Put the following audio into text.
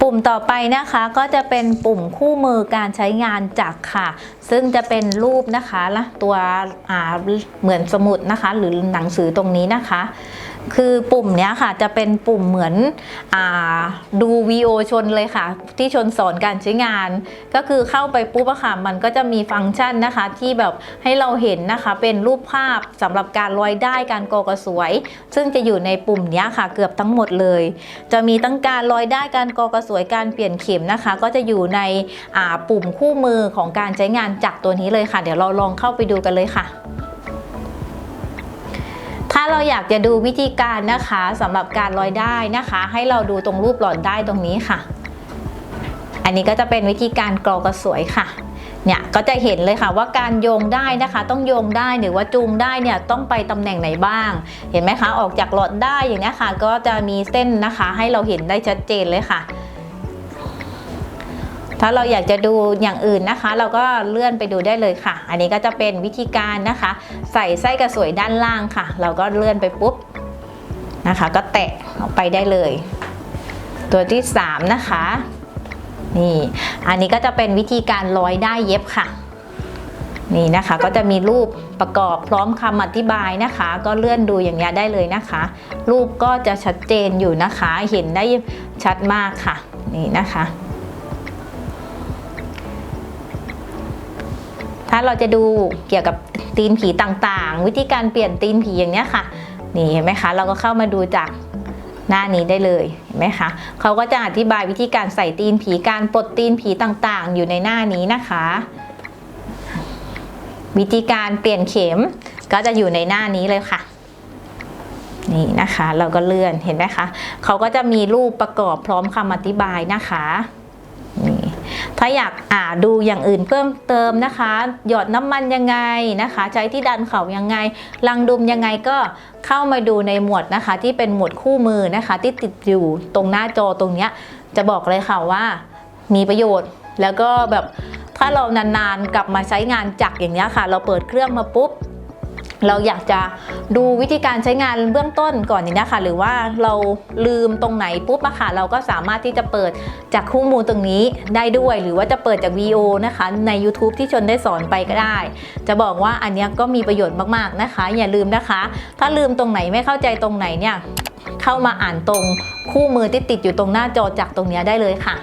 ปุ่มต่อไปนะคะก็จะเป็นปุ่มคู่มือการใช้งานจักค่ะ ซึ่งจะเป็นรูปนะคะละตัวเหมือนสมุดนะคะ หรือหนังสือตรงนี้นะคะ คือปุ่มเนี้ยค่ะจะเป็นปุ่มเหมือนอดูวีโอชนเลยค่ะ ที่ชนสอนการใช้งาน ก็คือเข้าไปปุ๊บอะค่ะมันก็จะมีฟังก์ชันนะคะ ที่แบบให้เราเห็นนะคะ เป็นรูปภาพสำหรับการลอยได้การกอกระสวย ซึ่งจะอยู่ในปุ่มเนี้ยค่ะ เกือบทั้งหมดเลย จะมีตั้งการลอยได้การกอกระสวยการเปลี่ยนเข็มนะคะ ก็จะอยู่ในปุ่มคู่มือของการใช้งานจักตัวนี้เลยค่ะ เดี๋ยวเราลองเข้าไปดูกันเลยค่ะ ถ้าเราอยากจะดูวิธีการนะคะสำหรับการลอยได้นะคะ ให้เราดูตรงรูปหลอดได้ตรงนี้ค่ะ อันนี้ก็จะเป็นวิธีการกรอกระสวยค่ะเนี่ยก็จะเห็นเลยค่ะว่าการโยงได้นะคะ ต้องโยงได้หรือว่าจูงได้เนี่ยต้องไปตำแหน่งไหนบ้าง เห็นไหมคะออกจากหลอดได้อย่างนี้ค่ะ ก็จะมีเส้นนะคะ ให้เราเห็นได้ชัดเจนเลยค่ะ ถ้าเราอยากจะดูอย่างอื่นนะคะ เราก็เลื่อนไปดูได้เลยค่ะ อันนี้ก็จะเป็นวิธีการนะคะ ใส่ไส้กระสวยด้านล่างค่ะ เราก็เลื่อนไปปุ๊บนะคะ ก็แตะออกไปได้เลย ตัวที่สามนะคะนี่อันนี้ก็จะเป็นวิธีการร้อยได้เย็บค่ะนี่นะคะก็จะมีรูปประกอบพร้อมคำอธิบายนะคะ ก็เลื่อนดูอย่างนี้ได้เลยนะคะ รูปก็จะชัดเจนอยู่นะคะ เห็นได้ชัดมากค่ะ นี่นะคะ เราจะดูเกี่ยวกับตีนผีต่างๆ วิธีการเปลี่ยนตีนผีอย่างเนี้ยค่ะ นี่เห็นไหมคะ เราก็เข้ามาดูจากหน้านี้ได้เลยเห็นไหมคะเขาก็จะอธิบายวิธีการใส่ตีนผีการปลดตีนผีต่างๆ อยู่ในหน้านี้นะคะ วิธีการเปลี่ยนเข็มก็จะอยู่ในหน้านี้เลยค่ะ นี่นะคะ เราก็เลื่อนเห็นไหมคะเขาก็จะมีรูปประกอบพร้อมคำอธิบายนะคะ ถ้าอยากอ่าดูอย่างอื่นเพิ่มเติมนะคะ หยอดน้ำมันยังไงนะคะ ใช้ที่ดันเข่ายังไง ลังดุมยังไงก็เข้ามาดูในหมวดนะคะ ที่เป็นหมวดคู่มือนะคะ ที่ติดอยู่ตรงหน้าจอตรงเนี้ยจะบอกเลยค่ะว่ามีประโยชน์แล้วก็แบบถ้าเรานานๆกลับมาใช้งานจักรอย่างเนี้ยค่ะ เราเปิดเครื่องมาปุ๊บ เราอยากจะดูวิธีการใช้งานเบื้องต้นก่อนนี้นะคะหรือว่าเราลืมตรงไหนปุ๊บอะค่ะเราก็สามารถที่จะเปิดจากคู่มูลตรงนี้ได้ด้วย หรือว่าจะเปิดจากวีโอนะคะ ใน YouTube ที่ชนได้สอนไปก็ได้ จะบอกว่าอันนี้ก็มีประโยชน์มากๆนะคะ อย่าลืมนะคะ ถ้าลืมตรงไหนไม่เข้าใจตรงไหนเนี่ยเข้ามาอ่านตรงคู่มือที่ติดอยู่ตรงหน้าจอจากตรงนี้ได้เลยค่ะ